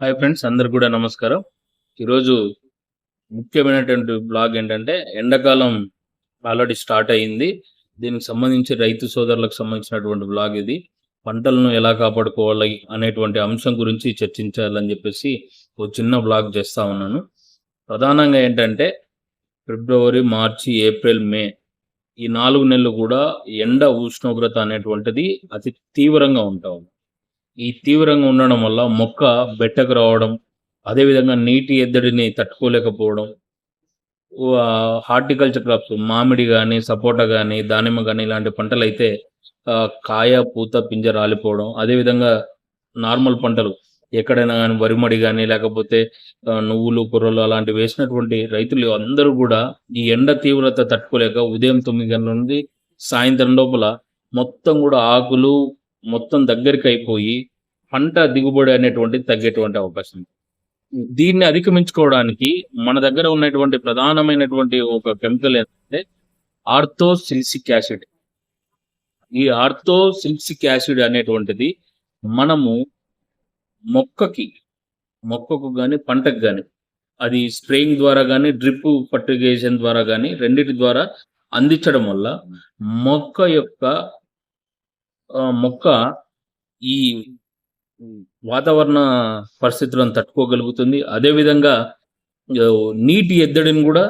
Hi friends అందరు కూడా నమస్కారం. ఈరోజు ముఖ్యమైనటువంటి బ్లాగ్ ఏంటంటే ఎండాకాలం ఆల్రెడీ స్టార్ట్ అయ్యింది దీనికి సంబంధించి రైతు సోదరులకు సంబంధించినటువంటి బ్లాగ్ ఇది. పంటలను ఎలా కాపాడుకోవాలి అనేటువంటి అంశం గురించి చర్చించాలని చెప్పేసి ఒక చిన్న బ్లాగ్ చేస్తా ఉన్నాను. ప్రధానంగా ఏంటంటే ఫిబ్రవరి మార్చి ఏప్రిల్ మే ఈ నాలుగు నెలలు కూడా ఎండ ఉష్ణోగ్రత అనేటువంటిది అతి తీవ్రంగా ఉంటాము ఈ తీవ్రంగా ఉండడం వల్ల మొక్క బెట్టకు రావడం అదేవిధంగా నీటి ఎద్దడిని తట్టుకోలేకపోవడం హార్టికల్చర్ క్రాప్స్ మామిడి కానీ సపోటా కానీ దానిమ్మ కానీ ఇలాంటి పంటలు అయితే ఆ, కాయ పూత పింజ రాలిపోవడం అదేవిధంగా నార్మల్ పంటలు ఎక్కడైనా కానీ వరిమడి కానీ లేకపోతే నువ్వులు కూరలు అలాంటివి వేసినటువంటి రైతులు అందరూ కూడా ఈ ఎండ తీవ్రత తట్టుకోలేక ఉదయం తొమ్మిది గంటల నుండి సాయంత్రం లోపల మొత్తం కూడా ఆకులు మొత్తం దగ్గరికి అయిపోయి పంట దిగుబడి అనేటువంటిది తగ్గేటువంటి అవకాశం ఉంది. దీన్ని అధిగమించుకోవడానికి మన దగ్గర ఉన్నటువంటి ప్రధానమైనటువంటి ఒక కెమికల్ ఏంటంటే ఆర్థో సిల్సిక్ యాసిడ్ ఈ ఆర్థో సిల్సిక్ యాసిడ్ అనేటువంటిది మనము మొక్కకి మొక్కకు కానీ పంటకు కానీ అది స్ప్రేయింగ్ ద్వారా కానీ డ్రిప్ ఫర్టిగేషన్ ద్వారా కానీ రెండిటి ద్వారా అందించడం వల్ల మొక్క యొక్క మొక్క ఈ వాతావరణ పరిస్థితులను తట్టుకోగలుగుతుంది. అదేవిధంగా నీటి ఎద్దడిని కూడా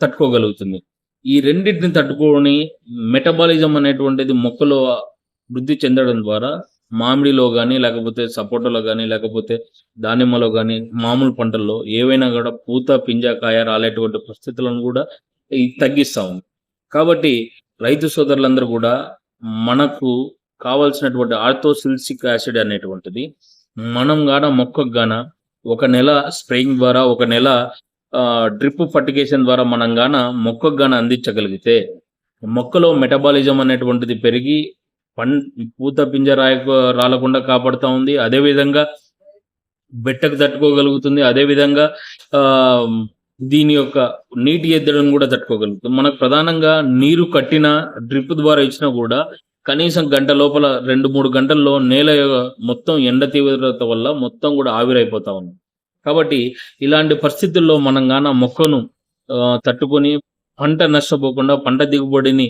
తట్టుకోగలుగుతుంది. ఈ రెండింటిని తట్టుకొని మెటబాలిజం అనేటువంటిది మొక్కలో వృద్ధి చెందడం ద్వారా మామిడిలో కానీ లేకపోతే సపోటాలో కానీ లేకపోతే దానిమ్మలో కానీ మామూలు పంటల్లో ఏవైనా కూడా పూత పింజ కాయ రాలేటువంటి పరిస్థితులను కూడా తగ్గిస్తాము కాబట్టి రైతు సోదరులందరూ కూడా మనకు కావాల్సినటువంటి ఆర్థోసిల్సిక్ యాసిడ్ అనేటువంటిది మనం గాన మొక్కకు గాన ఒక నెల స్ప్రేయింగ్ ద్వారా ఒక నెల డ్రిప్ ఫర్టిగేషన్ ద్వారా మనం గాన మొక్కకు గాన అందించగలిగితే మొక్కలో మెటబాలిజం అనేటువంటిది పెరిగి పం పూత పింజ రాయ రాలకుండా కాపాడుతూ ఉంది. అదేవిధంగా బెట్టకు తట్టుకోగలుగుతుంది. అదేవిధంగా దీని యొక్క నీటి ఎద్దడం కూడా తట్టుకోగలుగుతాం. మనకు ప్రధానంగా నీరు కట్టిన డ్రిప్ ద్వారా ఇచ్చినా కూడా కనీసం గంట లోపల రెండు మూడు గంటల్లో నేల మొత్తం ఎండ తీవ్రత వల్ల మొత్తం కూడా ఆవిరైపోతా ఉంది. కాబట్టి ఇలాంటి పరిస్థితుల్లో మనం గాన మొక్కను తట్టుకొని పంట నష్టపోకుండా పంట దిగుబడిని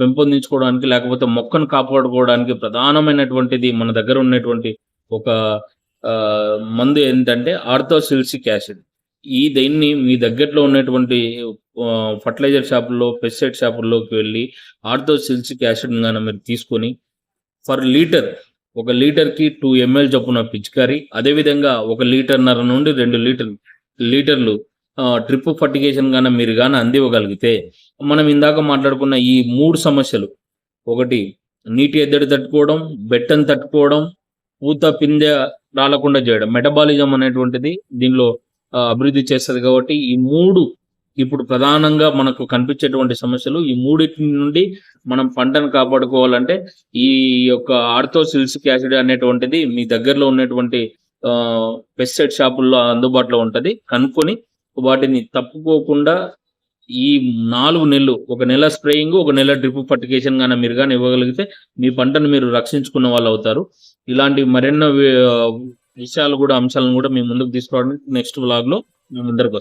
పెంపొందించుకోవడానికి లేకపోతే మొక్కను కాపాడుకోవడానికి ప్రధానమైనటువంటిది మన దగ్గర ఉన్నటువంటి ఒక మందు ఏంటంటే ఆర్థోసిల్సిక్ యాసిడ్. ఈ దీన్ని మీ దగ్గరలో ఉన్నటువంటి ఫర్టిలైజర్ షాపుల్లో పెస్టిసైడ్ షాపుల్లోకి వెళ్ళి ఆర్థోసిల్సిక్ యాసిడ్ గాన మీరు తీసుకొని ఫర్ లీటర్ ఒక లీటర్కి టూ ఎంఎల్ చొప్పున పిచికారి అదేవిధంగా ఒక లీటర్న్నర నుండి రెండు లీటర్ లీటర్లు ట్రిప్ ఫర్టిగేషన్ గాన మీరు గాన అందివ్వగలిగితే మనం ఇందాక మాట్లాడుకున్న ఈ మూడు సమస్యలు ఒకటి నీటి ఎద్దడి తట్టుకోవడం బెట్టను తట్టుకోవడం పూత పిందె రాలకుండా చేయడం మెటబాలిజం అనేటువంటిది దీనిలో అభివృద్ధి చేస్తుంది కాబట్టి ఈ మూడు ఇప్పుడు ప్రధానంగా మనకు కనిపించేటువంటి సమస్యలు ఈ మూడింటి నుండి మనం పంటను కాపాడుకోవాలంటే ఈ యొక్క ఆర్థోసిల్సిక్ యాసిడ్ అనేటువంటిది మీ దగ్గరలో ఉన్నటువంటి పెస్టిసైడ్ షాపుల్లో అందుబాటులో ఉంటుంది. కనుక్కొని వాటిని తప్పుకోకుండా ఈ నాలుగు నెలలు ఒక నెల స్ప్రేయింగ్ ఒక నెల డ్రిప్ పర్టికేషన్ కానీ మీరు కానీ ఇవ్వగలిగితే మీ పంటను మీరు రక్షించుకున్న వాళ్ళు అవుతారు ఇలాంటి మరెన్నో విషయాలు కూడా అంశాలను కూడా మీ ముందుకు తీసుకోవడానికి నెక్స్ట్ బ్లాగ్లో లో మీ వస్తాం.